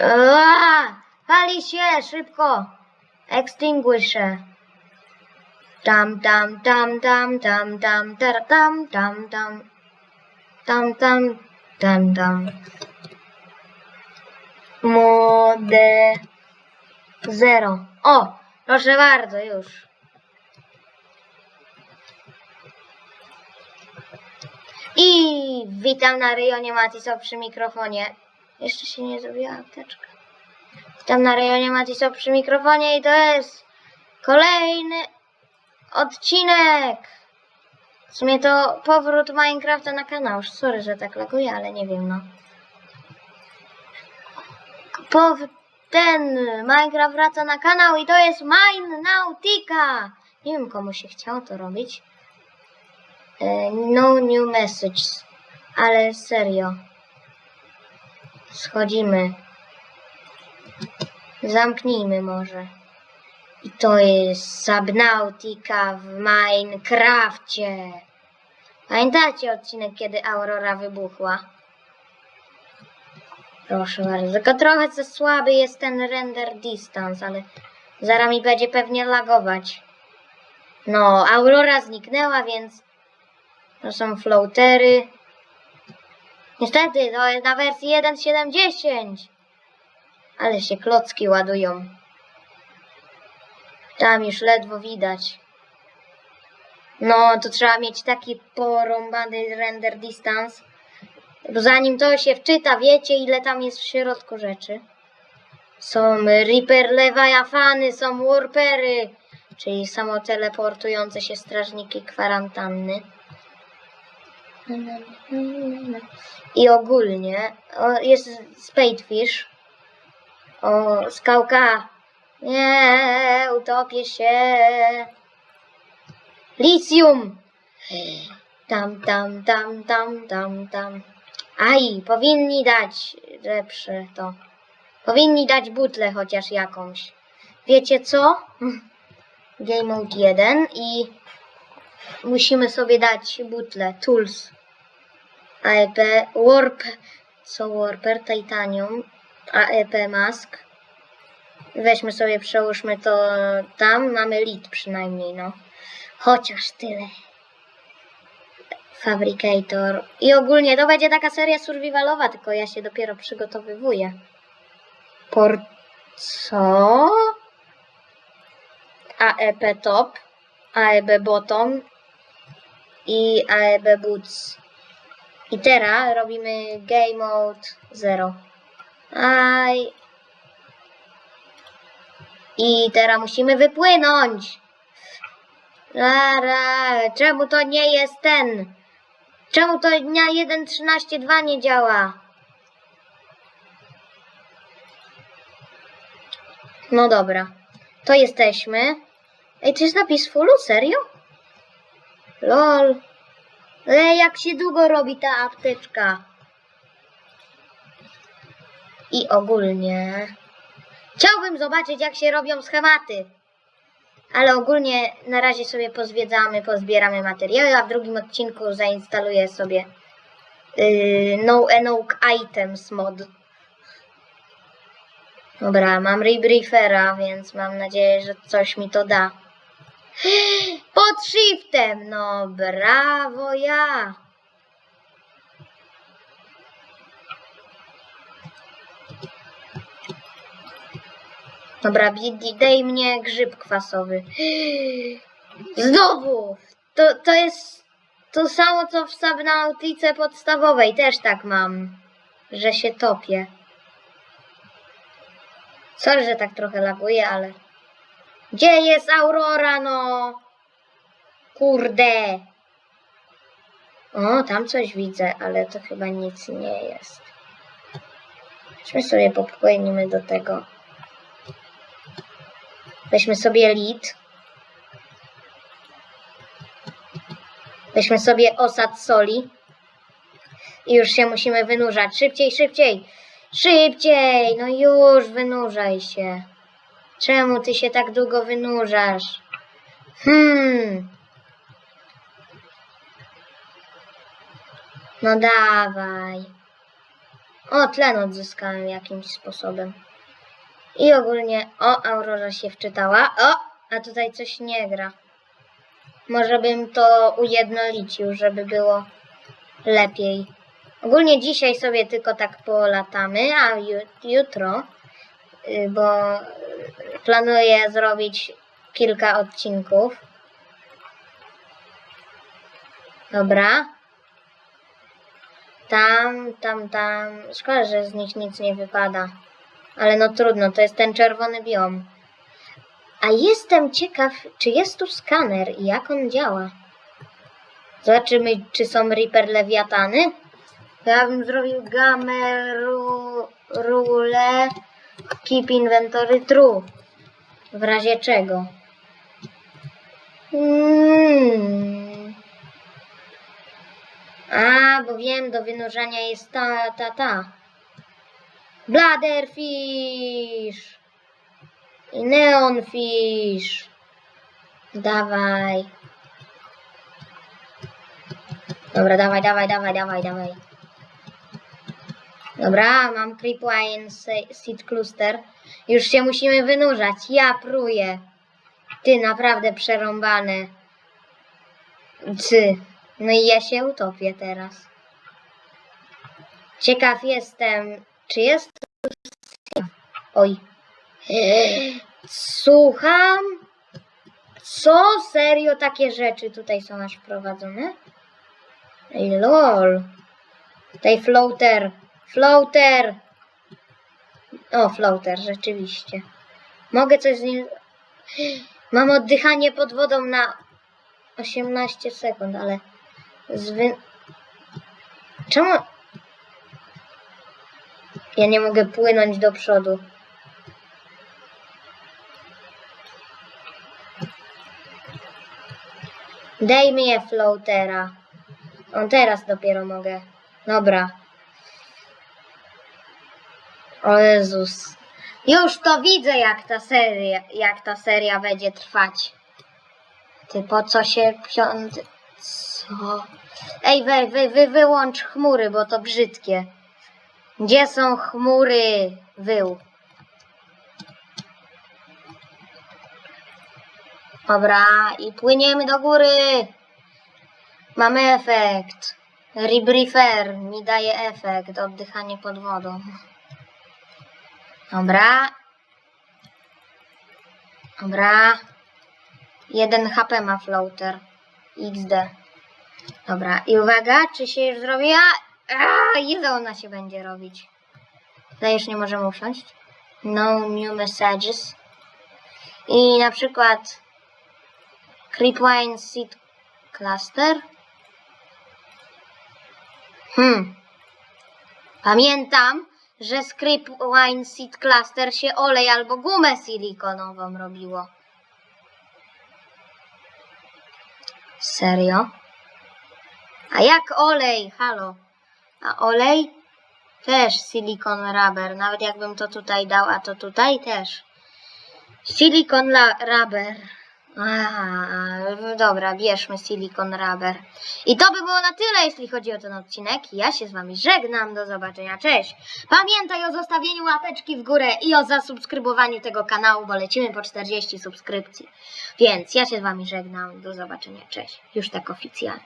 Aaa! Pali się, szybko! Extinguisher. Tam, tam, tam, tam, tam, tam, tar, tam, tam, tam. Tam, tam, tam, tam. Mode zero. O, proszę bardzo, już. I witam na rejonie Matiso przy mikrofonie. Jeszcze się nie zrobiła apteczka. Witam na rejonie Matiso przy mikrofonie i to jest kolejny odcinek. W sumie to powrót Minecrafta na kanał. Sorry, że tak laguje, ale nie wiem, no. Pow ten Minecraft wraca na kanał i to jest Mine Nautica. Nie wiem, komu się chciało to robić. E, No new message. Ale serio. Schodzimy. Zamknijmy może. I to jest Subnautica w Minecrafcie. Pamiętacie odcinek, kiedy Aurora wybuchła? Proszę bardzo. Tylko trochę za słaby jest ten render distance, ale zaraz mi będzie pewnie lagować. No, Aurora zniknęła, więc to są floatery. Niestety, to jest na wersji 1.7.10. Ale się klocki ładują. Tam już ledwo widać. No, to trzeba mieć taki porąbany render distance. Bo zanim to się wczyta, wiecie ile tam jest w środku rzeczy. Są Reaper Leviathany, są Warpery, czyli samoteleportujące się strażniki kwarantanny. I ogólnie o, jest Spadefish. O, skałka. Nie, utopię się. Lithium. Tam, tam, tam, tam, tam, tam. Aj, powinni dać lepsze to. Powinni dać butlę chociaż jakąś. Wiecie co? Game Mode 1 i musimy sobie dać butlę, tools. AEP, warp, co warper, titanium, AEP mask. Weźmy sobie, przełóżmy to tam, mamy lit przynajmniej, no. Chociaż tyle. Fabricator. I ogólnie to będzie taka seria survivalowa, tylko ja się dopiero przygotowywuję. Por... co? AEP top, AEB bottom i AEB boots. I teraz robimy game mode 0. Aj. I teraz musimy wypłynąć. Lara, czemu to nie jest ten? Czemu to na 1.13.2 nie działa? No dobra. To jesteśmy. Ej, to jest napis fullu? Serio? Lol. Ej, jak się długo robi ta apteczka. I ogólnie... Chciałbym zobaczyć, jak się robią schematy. Ale ogólnie na razie sobie pozwiedzamy, pozbieramy materiały, a w drugim odcinku zainstaluję sobie yy, No Enoch Items mod. Dobra, mam rebriefera, więc mam nadzieję, że coś mi to da. Pod shiftem! No brawo ja! Dobra, Bidi, daj mnie grzyb kwasowy. Znowu! To, to jest to samo co w Subnautice podstawowej. Też tak mam, że się topię. Sorry, że tak trochę laguje, ale... Gdzie jest Aurora, no? Kurde. O, tam coś widzę, ale to chyba nic nie jest. Chodźmy sobie popłynimy do tego. Weźmy sobie lit. Weźmy sobie osad soli. I już się musimy wynurzać. Szybciej, szybciej. Szybciej. No już, wynurzaj się. Czemu ty się tak długo wynurzasz? Hmm. No dawaj. O, tlen odzyskałem jakimś sposobem. I ogólnie, o, Aurora się wczytała. O, a tutaj coś nie gra. Może bym to ujednolicił, żeby było lepiej. Ogólnie dzisiaj sobie tylko tak polatamy, a ju- jutro, bo y, planuję zrobić kilka odcinków. Dobra. Tam, tam, tam. Szkoda, że z nich nic nie wypada. Ale no trudno, to jest ten czerwony biom. A jestem ciekaw, czy jest tu skaner i jak on działa. Zobaczymy, czy są Reaper Lewiatany. Ja bym zrobił gamę, ru, keep inventory true. W razie czego. Mm. A, bo wiem, do wynurzania jest ta, ta, ta. Bladderfish. I neonfish. Dawaj. Dobra, dawaj, dawaj, dawaj, dawaj, dawaj. Dobra, mam Creepwine Se- Seed Cluster. Już się musimy wynurzać. Ja pruję. Ty, naprawdę przerąbane. Ty. No i ja się utopię teraz. Ciekaw jestem, czy jest. Oj. Słucham? Co? Serio takie rzeczy tutaj są aż wprowadzone? Ej, lol. Tutaj floater. Floater. O, floater, rzeczywiście. Mogę coś z nim... Mam oddychanie pod wodą na 18 sekund, ale... Zwy... Czemu... Ja nie mogę płynąć do przodu. Daj mi floatera. On teraz dopiero mogę. Dobra. O Jezus. Już to widzę, jak ta seria, jak ta seria będzie trwać. Ty po co się piąty... Co? Ej, wy, wy, wy wyłącz chmury, bo to brzydkie. Gdzie są chmury? Wył. Dobra, i płyniemy do góry. Mamy efekt. Rebriefer mi daje efekt, oddychanie pod wodą. Dobra. Dobra. Jeden HP ma floater. XD. Dobra, i uwaga, czy się już zrobiła? Ile ona się będzie robić? Tutaj już nie możemy usiąść. No new messages. I na przykład Creepwine Seed Cluster. Hmm. Pamiętam, że z Creepwine Seed Cluster się olej albo gumę silikonową robiło. Serio? A jak olej? Halo. A olej? Też silikon rubber. Nawet jakbym to tutaj dał, a to tutaj też. Silikon rubber. A, dobra, bierzmy silikon rubber. I to by było na tyle, jeśli chodzi o ten odcinek. Ja się z wami żegnam. Do zobaczenia. Cześć. Pamiętaj o zostawieniu łapeczki w górę i o zasubskrybowaniu tego kanału, bo lecimy po 40 subskrypcji. Więc ja się z wami żegnam. Do zobaczenia. Cześć. Już tak oficjalnie.